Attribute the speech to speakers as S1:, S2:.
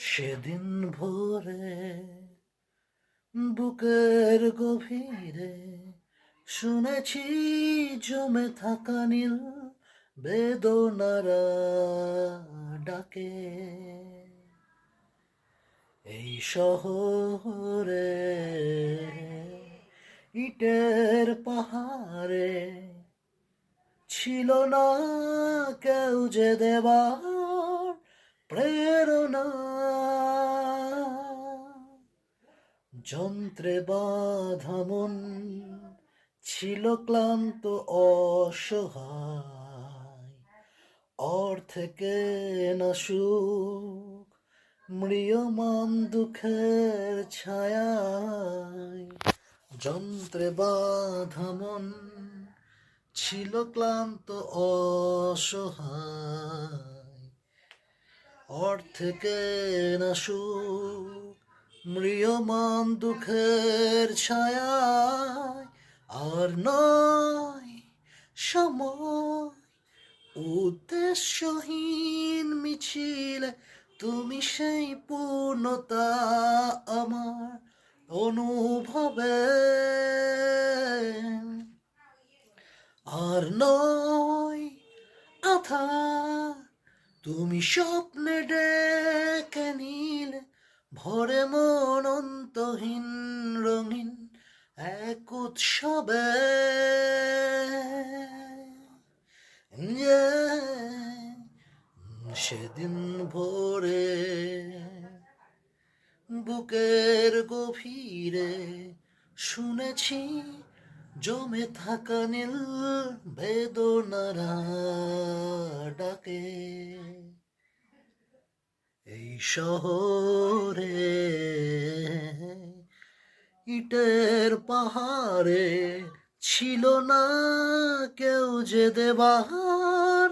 S1: সেদিন ভোরে বুকের গভীরে শুনেছি জমে থাকা নীল বেদনারা ডাকে। এই শহরে ইটের পাহাড়ে ছিল না কেউ যে দেবার প্রেরণা। যন্ত্রে বাধা মন, ছিল ক্লান্ত অসহায়। অর্থে না সুখ মৃয়মান দুঃখের ছায়ায়। যন্ত্রে বাধা মন, ছিল ক্লান্ত অসহায়। অর্থে না সুখ মৃয়মান দুঃখের ছায়ায় আর নয় সময়। উদ্দেশ্যহীন মিছিল, তুমি সেই পূর্ণতা আমার অনুভবে আর নয় আথা তুমি স্বপ্নে ডেকে নীলে ভরে মন অন্তহীন রঙিন এক উৎসবে। সেদিন ভোরে বুকের গভীরে শুনেছি জমে থাকা নীল বেদনারা ডাকে। এই শহরে ইটের পাহাড়ে ছিল না কেউ যে দেবার